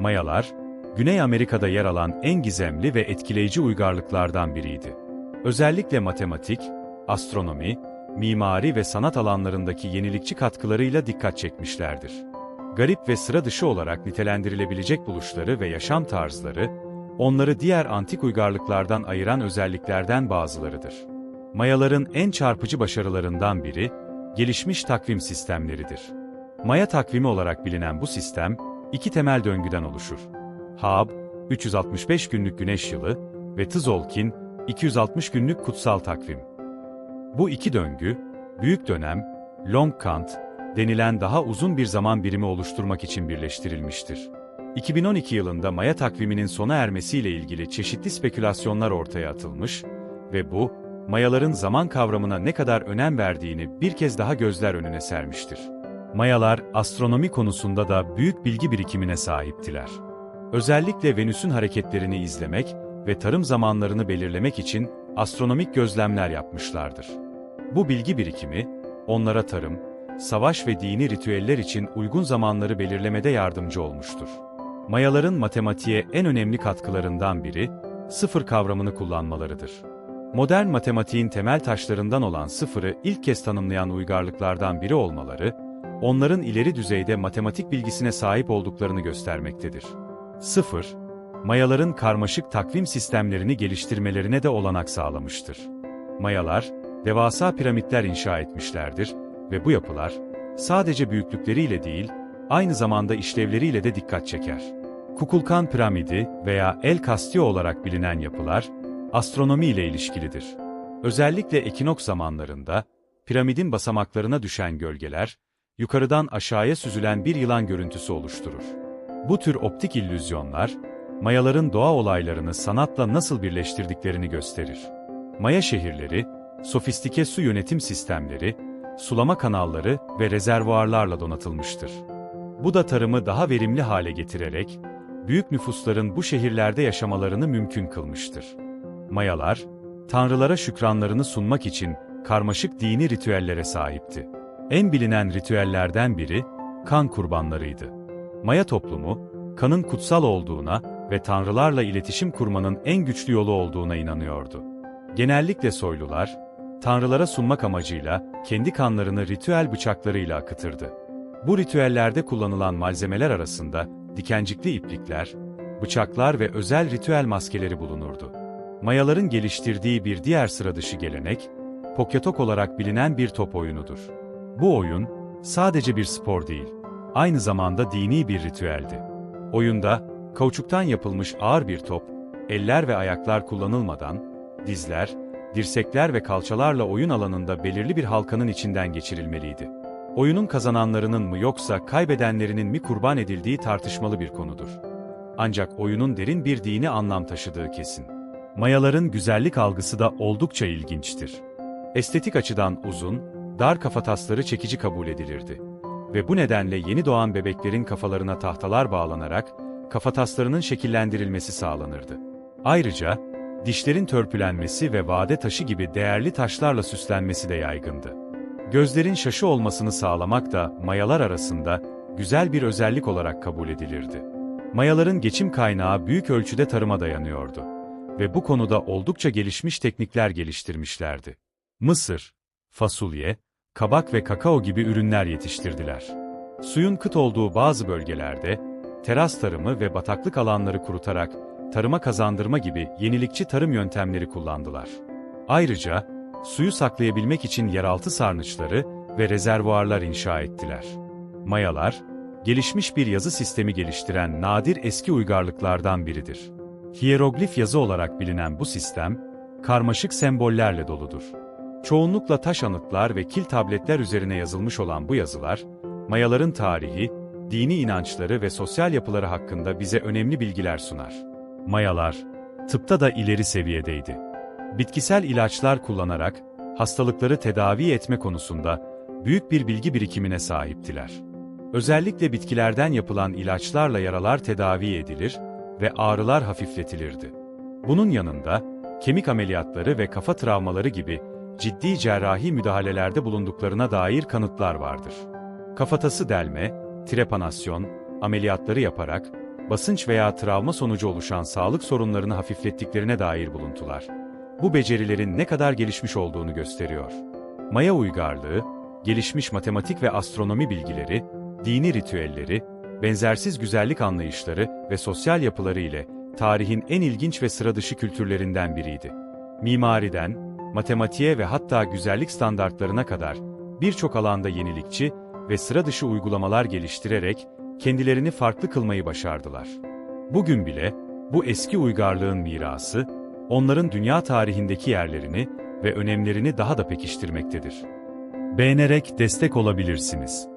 Mayalar, Güney Amerika'da yer alan en gizemli ve etkileyici uygarlıklardan biriydi. Özellikle matematik, astronomi, mimari ve sanat alanlarındaki yenilikçi katkılarıyla dikkat çekmişlerdir. Garip ve sıra dışı olarak nitelendirilebilecek buluşları ve yaşam tarzları, onları diğer antik uygarlıklardan ayıran özelliklerden bazılarıdır. Mayaların en çarpıcı başarılarından biri, gelişmiş takvim sistemleridir. Maya takvimi olarak bilinen bu sistem, iki temel döngüden oluşur. Haab, 365 günlük güneş yılı ve Tzolkin, 260 günlük kutsal takvim. Bu iki döngü, büyük dönem, long kant denilen daha uzun bir zaman birimi oluşturmak için birleştirilmiştir. 2012 yılında Maya takviminin sona ermesiyle ilgili çeşitli spekülasyonlar ortaya atılmış ve bu, Mayaların zaman kavramına ne kadar önem verdiğini bir kez daha gözler önüne sermiştir. Mayalar, astronomi konusunda da büyük bilgi birikimine sahiptiler. Özellikle Venüs'ün hareketlerini izlemek ve tarım zamanlarını belirlemek için astronomik gözlemler yapmışlardır. Bu bilgi birikimi, onlara tarım, savaş ve dini ritüeller için uygun zamanları belirlemede yardımcı olmuştur. Mayaların matematiğe en önemli katkılarından biri, sıfır kavramını kullanmalarıdır. Modern matematiğin temel taşlarından olan sıfırı ilk kez tanımlayan uygarlıklardan biri olmaları, onların ileri düzeyde matematik bilgisine sahip olduklarını göstermektedir. Sıfır, Mayaların karmaşık takvim sistemlerini geliştirmelerine de olanak sağlamıştır. Mayalar, devasa piramitler inşa etmişlerdir ve bu yapılar, sadece büyüklükleriyle değil, aynı zamanda işlevleriyle de dikkat çeker. Kukulkan piramidi veya El Castillo olarak bilinen yapılar, astronomi ile ilişkilidir. Özellikle ekinoks zamanlarında, piramidin basamaklarına düşen gölgeler, yukarıdan aşağıya süzülen bir yılan görüntüsü oluşturur. Bu tür optik illüzyonlar, Mayaların doğa olaylarını sanatla nasıl birleştirdiklerini gösterir. Maya şehirleri, sofistike su yönetim sistemleri, sulama kanalları ve rezervuarlarla donatılmıştır. Bu da tarımı daha verimli hale getirerek, büyük nüfusların bu şehirlerde yaşamalarını mümkün kılmıştır. Mayalar, tanrılara şükranlarını sunmak için karmaşık dini ritüellere sahipti. En bilinen ritüellerden biri, kan kurbanlarıydı. Maya toplumu, kanın kutsal olduğuna ve tanrılarla iletişim kurmanın en güçlü yolu olduğuna inanıyordu. Genellikle soylular, tanrılara sunmak amacıyla kendi kanlarını ritüel bıçaklarıyla akıtırdı. Bu ritüellerde kullanılan malzemeler arasında dikencikli iplikler, bıçaklar ve özel ritüel maskeleri bulunurdu. Mayaların geliştirdiği bir diğer sıradışı gelenek, Pokyatok olarak bilinen bir top oyunudur. Bu oyun, sadece bir spor değil, aynı zamanda dini bir ritüeldi. Oyunda, kauçuktan yapılmış ağır bir top, eller ve ayaklar kullanılmadan, dizler, dirsekler ve kalçalarla oyun alanında belirli bir halkanın içinden geçirilmeliydi. Oyunun kazananlarının mı yoksa kaybedenlerinin mi kurban edildiği tartışmalı bir konudur. Ancak oyunun derin bir dini anlam taşıdığı kesin. Mayaların güzellik algısı da oldukça ilginçtir. Estetik açıdan uzun, dar kafatasları çekici kabul edilirdi. Ve bu nedenle yeni doğan bebeklerin kafalarına tahtalar bağlanarak, kafataslarının şekillendirilmesi sağlanırdı. Ayrıca, dişlerin törpülenmesi ve vade taşı gibi değerli taşlarla süslenmesi de yaygındı. Gözlerin şaşı olmasını sağlamak da mayalar arasında güzel bir özellik olarak kabul edilirdi. Mayaların geçim kaynağı büyük ölçüde tarıma dayanıyordu ve bu konuda oldukça gelişmiş teknikler geliştirmişlerdi. Mısır, fasulye, kabak ve kakao gibi ürünler yetiştirdiler. Suyun kıt olduğu bazı bölgelerde, teras tarımı ve bataklık alanları kurutarak, tarıma kazandırma gibi yenilikçi tarım yöntemleri kullandılar. Ayrıca, suyu saklayabilmek için yeraltı sarnıçları ve rezervuarlar inşa ettiler. Mayalar, gelişmiş bir yazı sistemi geliştiren nadir eski uygarlıklardan biridir. Hieroglif yazı olarak bilinen bu sistem, karmaşık sembollerle doludur. Çoğunlukla taş anıtlar ve kil tabletler üzerine yazılmış olan bu yazılar, Mayaların tarihi, dini inançları ve sosyal yapıları hakkında bize önemli bilgiler sunar. Mayalar, tıpta da ileri seviyedeydi. Bitkisel ilaçlar kullanarak, hastalıkları tedavi etme konusunda büyük bir bilgi birikimine sahiptiler. Özellikle bitkilerden yapılan ilaçlarla yaralar tedavi edilir ve ağrılar hafifletilirdi. Bunun yanında, kemik ameliyatları ve kafa travmaları gibi ciddi cerrahi müdahalelerde bulunduklarına dair kanıtlar vardır. Kafatası delme, trepanasyon, ameliyatları yaparak basınç veya travma sonucu oluşan sağlık sorunlarını hafiflettiklerine dair buluntular, bu becerilerin ne kadar gelişmiş olduğunu gösteriyor. Maya uygarlığı, gelişmiş matematik ve astronomi bilgileri, dini ritüelleri, benzersiz güzellik anlayışları ve sosyal yapıları ile tarihin en ilginç ve sıradışı kültürlerinden biriydi. Mimariden, matematiğe ve hatta güzellik standartlarına kadar birçok alanda yenilikçi ve sıra dışı uygulamalar geliştirerek kendilerini farklı kılmayı başardılar. Bugün bile bu eski uygarlığın mirası, onların dünya tarihindeki yerlerini ve önemlerini daha da pekiştirmektedir. Beğenerek destek olabilirsiniz.